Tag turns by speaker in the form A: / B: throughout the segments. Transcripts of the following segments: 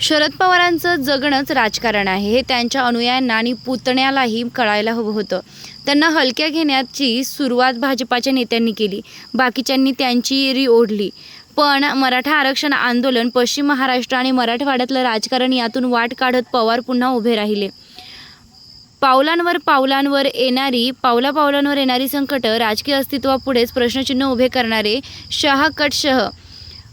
A: शरद पवारांचं जगणंच राजकारण आहे. हे त्यांच्या अनुयायांना आणि पुतण्यालाही कळायला हवं होतं. त्यांना हलक्या घेण्याची सुरुवात भाजपाच्या नेत्यांनी केली. बाकीच्यांनी त्यांची री ओढली. पण मराठा आरक्षण आंदोलन पश्चिम महाराष्ट्र आणि मराठवाड्यातलं राजकारण यातून वाट काढत पवार पुन्हा उभे राहिले. पावलांवर पावलांवर येणारी पावला पावलांवर येणारी संकटं राजकीय अस्तित्वापुढेच प्रश्नचिन्ह उभे करणारे शहा कट शह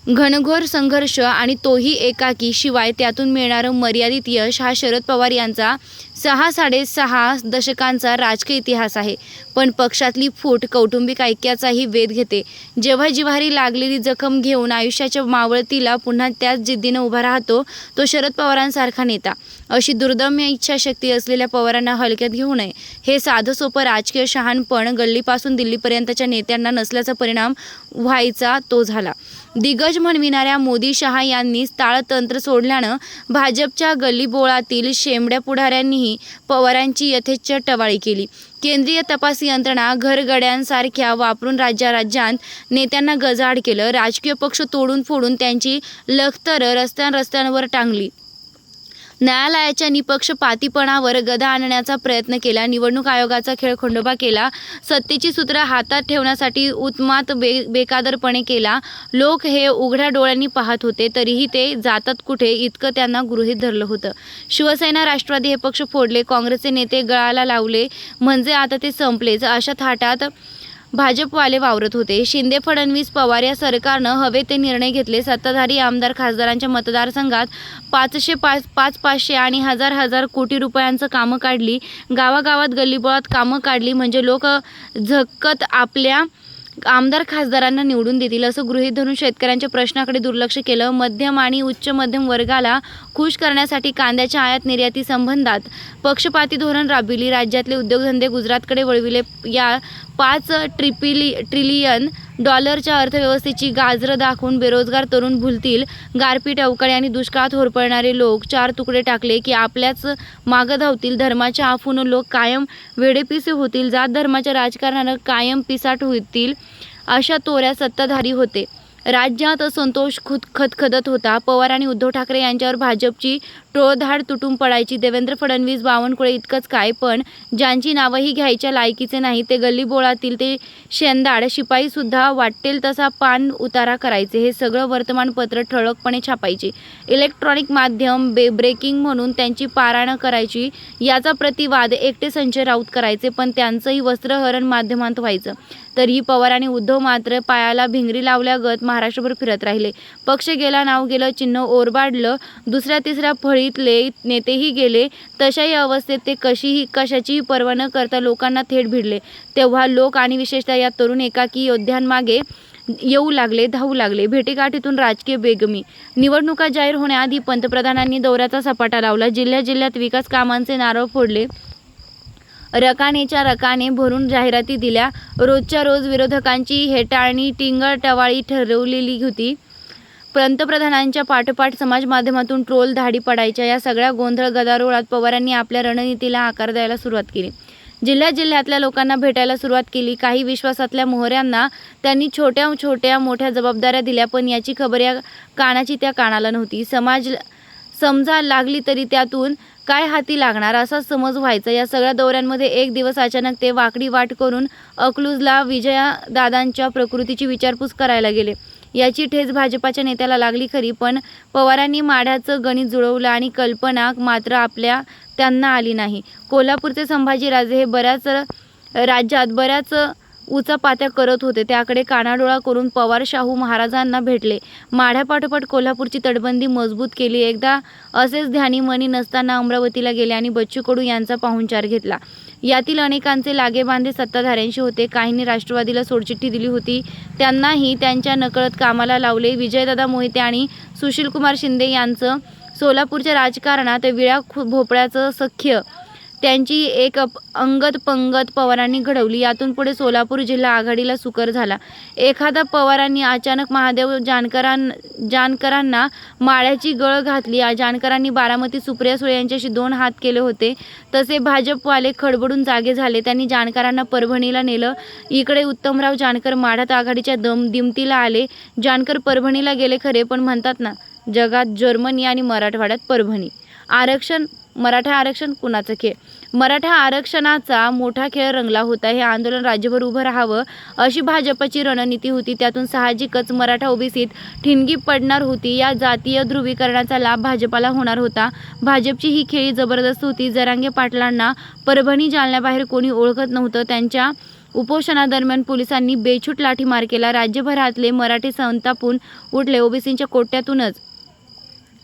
A: घनघोर संघर्ष आणि तोही एकाकी शिवाय त्यातून मिळणारं मर्यादित यश हा शरद पवार यांचा सहा साडेसहा दशकांचा राजकीय इतिहास आहे. पण पक्षातली फूट कौटुंबिक ऐक्याचाही वेध घेते. जेव्हा जिव्हारी लागलेली जखम घेऊन आयुष्याच्या मावळतीला पुन्हा त्याच जिद्दीनं उभा राहतो तो शरद पवारांसारखा नेता. अशी दुर्दम्य इच्छाशक्ती असलेल्या पवारांना हलक्यात घेऊ नये. हे साधं सोपं राजकीय शहाणपण गल्लीपासून दिल्लीपर्यंतच्या नेत्यांना नसल्याचा परिणाम व्हायचा तो झाला. दिग्गज म्हणविणाऱ्या मोदी शहा यांनी ताळतंत्र सोडल्यानं भाजपच्या गल्लीबोळातील शेंबड्या पुढाऱ्यांनीही पवारांची यथेच्छ टवाळी केली. केंद्रीय तपास यंत्रणा घरगड्यांसारख्या वापरून राज्या राज्यांत नेत्यांना गजाआड केलं. राजकीय पक्ष तोडून फोडून त्यांची लखतर रस्त्यां रस्त्यांवर टांगली. न्यायालयाच्या निपक्षपातीपणावर गदा आणण्याचा प्रयत्न केला. निवडणूक आयोगाचा खेळ खंडोबा केला. सत्तेची सूत्र हातात ठेवण्यासाठी उत्मात बे बेकादरपणे केला. लोक हे उघड्या डोळ्यांनी पाहत होते तरीही ते जातात कुठे इतकं त्यांना गृहीत धरलं होतं. शिवसेना राष्ट्रवादी हे पक्ष फोडले काँग्रेसचे नेते गळाला लावले. म्हणजे आता ते संपलेच. अशा थाटात भाजपवाले वावरत होते. शिंदे फडणवीस पवार या सरकारनं हवे ते निर्णय घेतले. सत्ताधारी आमदार खासदारांच्या मतदारसंघात पाचशे पाच पाच पाचशे आणि हजार हजार कोटी रुपयांचं कामं काढली. गावागावात गल्लीबोळात कामं काढली म्हणजे लोक झक्कत आपल्या आमदार खासदारांना निवडून देतील असं गृहीत धरून शेतकऱ्यांच्या प्रश्नाकडे दुर्लक्ष केलं. मध्यम आणि उच्च मध्यम वर्गाला खुश करण्यासाठी कांद्याच्या आयात निर्याती संबंधात पक्षपाती धोरण राबविली. राज्यातले उद्योगधंदे गुजरातकडे वळविले. या पाच ट्रिपिली ट्रिलियन डॉलरच्या अर्थव्यवस्थेची गाजरं दाखवून बेरोजगार तरुण भुलतील. गारपीट अवकाळी आणि दुष्काळात होरपळणारे लोक चार तुकडे टाकले की आपल्याच मागं धावतील. धर्माच्या आफून लोक कायम वेडेपिसे होतील. जात धर्माच्या राजकारणानं कायम पिसाट होतील अशा तोऱ्या सत्ताधारी होते. राज्यात असंतोष खुद खदखदत होता. पवार आणि उद्धव ठाकरे यांच्यावर भाजपची टोळधाड तुटून पडायची. देवेंद्र फडणवीस बावनकुळे इतकंच काय पण ज्यांची नावंही घ्यायच्या लायकीचे नाही ते गल्लीबोळातील ते शेंदाड शिपाईसुद्धा वाटेल तसा पान उतारा करायचे. हे सगळं वर्तमानपत्र ठळकपणे छापायचे. इलेक्ट्रॉनिक माध्यम बे ब्रेकिंग म्हणून त्यांची पारायणं करायची याचा प्रतिवाद एकटे संजय राऊत करायचे पण त्यांचंही वस्त्रहरण माध्यमांत व्हायचं. तरीही पवार आणि उद्धव मात्र पायाला भिंगरी लावल्यागत महाराष्ट्रभर फिरत राहिले. पक्ष गेला नाव गेलं चिन्ह ओरबाडलं दुसऱ्या तिसऱ्या फळीतले नेतेही गेले. तशाही अवस्थेत ते कशीही कशाचीही पर्वा न करता लोकांना थेट भिडले. तेव्हा लोक आणि विशेषतः या तरुण एकाकी योद्ध्यांमागे येऊ लागले धावू लागले. भेटीगाठीतून राजकीय बेगमी. निवडणुका जाहीर होण्याआधी पंतप्रधानांनी दौऱ्याचा सपाटा लावला. जिल्ह्या जिल्ह्यात विकास कामांचे नारळ फोडले. रकानेच्या रकाने भरून जाहिराती दिल्या. रोजच्या रोज विरोधकांची हेटाळणी टिंगळ टवाळी ठरवलेली होती. पंतप्रधानांच्या पाठोपाठ समाज माध्यमातून ट्रोल धाडी पडायच्या या सगळ्या गोंधळ गदारोळात पवारांनी आपल्या रणनीतीला आकार द्यायला सुरुवात केली. जिल्ह्या जिल्ह्यातल्या लोकांना भेटायला सुरुवात केली. काही विश्वासातल्या मोहऱ्यांना त्यांनी छोट्या छोट्या मोठ्या जबाबदाऱ्या दिल्या पण याची खबर या कानाची त्या कानाला नव्हती. समाज समजा लागली तरी त्यातून काय हाती लागणार असा समज व्हायचा. या सगळ्या दौऱ्यांमध्ये एक दिवस अचानक ते वाकडी वाट करून अकलूजला विजयादादांच्या प्रकृतीची विचारपूस करायला गेले. याची ठेच भाजपाच्या नेत्याला लागली खरी पण पवारांनी माढ्याचं गणित जुळवलं आणि कल्पना मात्र आपल्या त्यांना आली नाही. कोल्हापूरचे संभाजीराजे हे बऱ्याच राज्यात बऱ्याच उचापात्या करत होते. त्याकडे कानाडोळा करून पवार शाहू महाराजांना भेटले. माढ्यापाठोपाठ कोल्हापूरची तटबंदी मजबूत केली. एकदा असेच ध्यानी मनी नसताना अमरावतीला गेले आणि बच्चू कडू यांचा पाहुणचार घेतला. यातील अनेकांचे लागेबांधे सत्ताधाऱ्यांशी होते. काहींनी राष्ट्रवादीला सोडचिठ्ठी दिली होती. त्यांनाही त्यांच्या नकळत कामाला लावले. विजयदादा मोहिते आणि सुशीलकुमार शिंदे यांचं सोलापूरच्या राजकारणात विळा खु- भोपळ्याचं सख्य त्यांची एक अप- अंगत पंगत पवारांनी घडवली. यातून पुढे सोलापूर जिल्हा आघाडीला सुकर झाला. एखादा पवारांनी अचानक महादेव जानकरां जानकरांना माळ्याची गळ घातली. जानकरांनी बारामती सुप्रिया सुळे यांच्याशी दोन हात केले होते. तसे भाजपवाले खडबडून जागे झाले. त्यांनी जानकरांना परभणीला नेलं. इकडे उत्तमराव जानकर माढ्यात आघाडीच्या दम दिमतीला आले. जानकर परभणीला गेले खरे पण म्हणतात ना जगात जर्मनी आणि मराठवाड्यात परभणी. आरक्षण मराठा आरक्षण कुणाचं खेळ? मराठा आरक्षणाचा मोठा खेळ रंगला होता. हे आंदोलन राज्यभर उभं राहावं अशी भाजपची रणनीती होती. त्यातून साहजिकच मराठा ओबीसीत ठिणगी पडणार होती. या जातीय ध्रुवीकरणाचा लाभ भाजपाला होणार होता. भाजपची ही खेळी जबरदस्त होती. जरांगे पाटलांना परभणी जालन्याबाहेर कोणी ओळखत नव्हतं. त्यांच्या उपोषणादरम्यान पोलिसांनी बेछूट लाठीमार केला. राज्यभरातले मराठी संतापून उठले. ओबीसींच्या कोट्यातूनच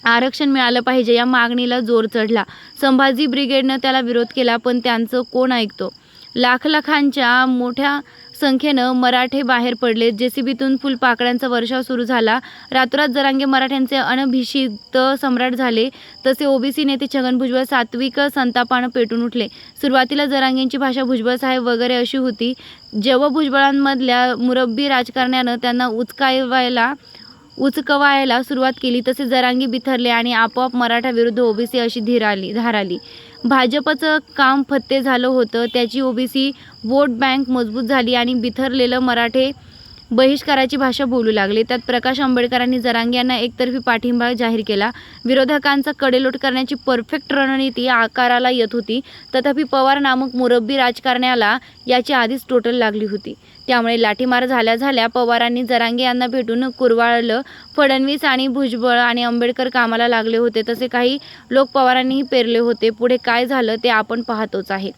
A: आरक्षण मिळालं पाहिजे. या मागणीला जोर चढला. संभाजी ब्रिगेडनं त्याला विरोध केला पण त्यांचं कोण ऐकतो? लाख लाखांच्या मोठ्या संख्येनं मराठे बाहेर पडले. जेसीबीतून फुलपाकड्यांचा वर्षाव सुरू झाला. रातोरात जरांगे मराठ्यांचे अनभिषिक्त सम्राट झाले. तसे ओबीसी नेते छगन भुजबळ सात्विक संतापानं पेटून उठले. सुरुवातीला जरांगेंची भाषा भुजबळ साहेब वगैरे अशी होती. जेव्हा भुजबळांमधल्या मुरब्बी राजकारण्यानं त्यांना उचकायवायला उचकवायला सुरुवात केली तसे जरांगी बिथरले आणि आपोआप मराठा विरुद्ध ओबीसी अशी धीर आली धार आली. भाजपचं काम फत्ते झालं होतं त्याची ओबीसी वोट बँक मजबूत झाली आणि बिथरलेलं मराठे बहिष्काराची भाषा बोलू लागले. त्यात प्रकाश आंबेडकरांनी जरांगे यांना एकतर्फी पाठिंबा जाहीर केला. विरोधकांचा कडेलोट करण्याची परफेक्ट रणनीती आकाराला येत होती. तथापि पवार नामक मुरब्बी राजकारण्याला याची आधीच टोटल लागली होती. त्यामुळे लाठीमार झाल्या झाल्या पवारांनी जरांगे यांना भेटून कुरवाळलं. फडणवीस आणि भुजबळ आणि आंबेडकर कामाला लागले होते तसे काही लोक पवारांनीही पेरले होते. पुढे काय झालं ते आपण पाहतोच आहे.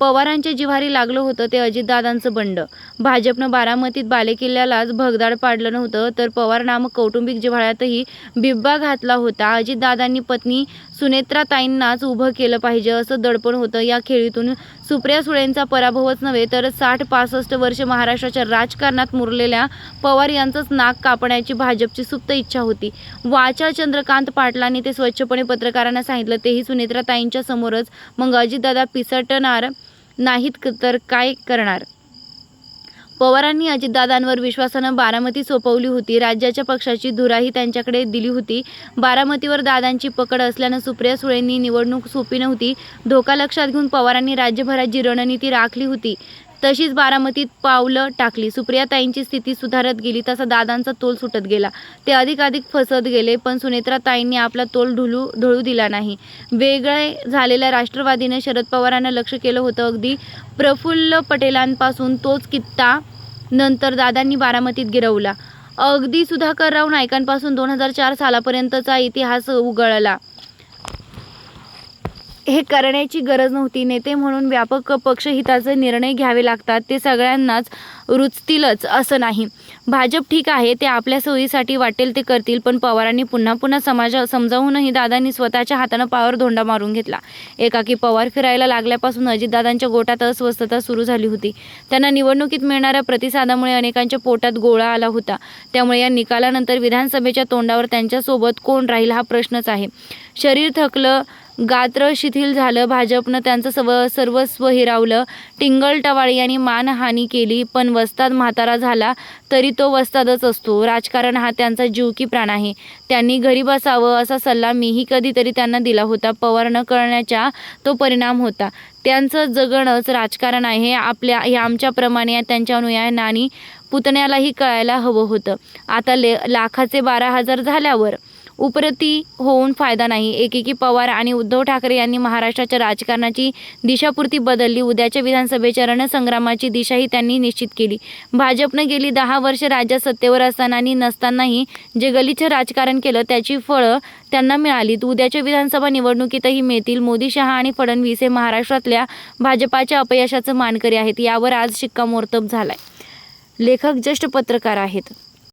A: पवारांच्या जिव्हारी लागलं होतं ते अजितदादांचं बंड. भाजपनं बारामतीत बालेकिल्ल्यालाच भगदाड पाडलं नव्हतं तर पवार नामक कौटुंबिक जिव्हाळ्यातही बिब्बा घातला होता. अजितदादांनी पत्नी सुनेत्राताईंनाच उभं केलं पाहिजे असं दडपण होतं. या खेळीतून सुप्रिया सुळेंचा पराभवच नव्हे तर साठ पासष्ट वर्ष महाराष्ट्राच्या राजकारणात मुरलेल्या पवार यांचंच नाक कापण्याची भाजपची सुप्त इच्छा होती. वाचा चंद्रकांत पाटलांनी ते स्वच्छपणे पत्रकारांना सांगितलं. तेही सुनेत्राताईंच्या समोरच. मग अजितदादा पिसटणार नाहीत तर काय करणार? पवारांनी अजितदादांवर विश्वासानं बारामती सोपवली होती. राज्याच्या पक्षाची धुराही त्यांच्याकडे दिली होती. बारामतीवर दादांची पकड असल्यानं सुप्रिया सुळेंनी निवडणूक सोपी नव्हती. धोका लक्षात घेऊन पवारांनी राज्यभरात जी रणनीती राखली होती तशीच बारामतीत पावलं टाकली. सुप्रियाताईंची स्थिती सुधारत गेली तसा दादांचा तोल सुटत गेला. ते अधिकाधिक फसत गेले पण सुनेत्राताईंनी आपला तोल ढुलू ढळू दिला नाही. वेगळे झालेल्या राष्ट्रवादीने शरद पवारांना लक्ष केलं होतं. अगदी प्रफुल्ल पटेलांपासून तोच कित्ता नंतर दादांनी बारामतीत गिरवला. अगदी सुधाकरराव नायकांपासून दोन हजार चार सालापर्यंतचा इतिहास उगळला. हे करण्याची गरज नव्हती. नेते म्हणून व्यापक पक्षहिताचे निर्णय घ्यावे लागतात ते सगळ्यांनाच रुचतीलच असं नाही. भाजप ठीक आहे ते आपल्या सोयीसाठी वाटेल ते करतील पण पवारांनी पुन्हा पुन्हा समाजा समजावूनही दादांनी स्वतःच्या हातानं पावर धोंडा मारून घेतला. एकाकी पवार फिरायला लागल्यापासून अजितदादांच्या गोटात अस्वस्थता सुरू झाली होती. त्यांना निवडणुकीत मिळणाऱ्या प्रतिसादामुळे अनेकांच्या पोटात गोळा आला होता. त्यामुळे या निकालानंतर विधानसभेच्या तोंडावर त्यांच्यासोबत कोण राहील हा प्रश्नच आहे. शरीर थकलं गात्र शिथिल झालं. भाजपनं त्यांचं सव सर्वस्व हिरावलं. टिंगल टवाळी यांनी मानहानी केली पण वस्ताद म्हातारा झाला तरी तो वस्तादच असतो. राजकारण हा त्यांचा जीव की प्राण आहे. त्यांनी घरी बसावं असा सल्ला मीही कधीतरी त्यांना दिला होता. पवार न करण्याचा तो परिणाम होता. त्यांचं जगणंच राजकारण आहे. हे आपल्या हे आमच्याप्रमाणे त्यांच्या अनुयायांनी पुतण्यालाही कळायला हवं होतं. आता ले लाखाचे बारा हजार झाल्यावर उपरती होऊन फायदा नाही. एकेकी पवार आणि उद्धव ठाकरे यांनी महाराष्ट्राच्या राजकारणाची दिशापूर्ती बदलली. उद्याच्या विधानसभेच्या रणसंग्रामाची दिशाही त्यांनी निश्चित केली. भाजपनं गेली दहा वर्ष राज्यात सत्तेवर असताना आणि नसतानाही जे गलिच्छ राजकारण केलं त्याची फळं त्यांना मिळाली उद्याच्या विधानसभा निवडणुकीतही मिळतील मोदी शहा आणि फडणवीस हे महाराष्ट्रातल्या भाजपाच्या अपयशाचं मानकरी आहेत. यावर आज शिक्कामोर्तब झालाय. लेखक ज्येष्ठ पत्रकार आहेत.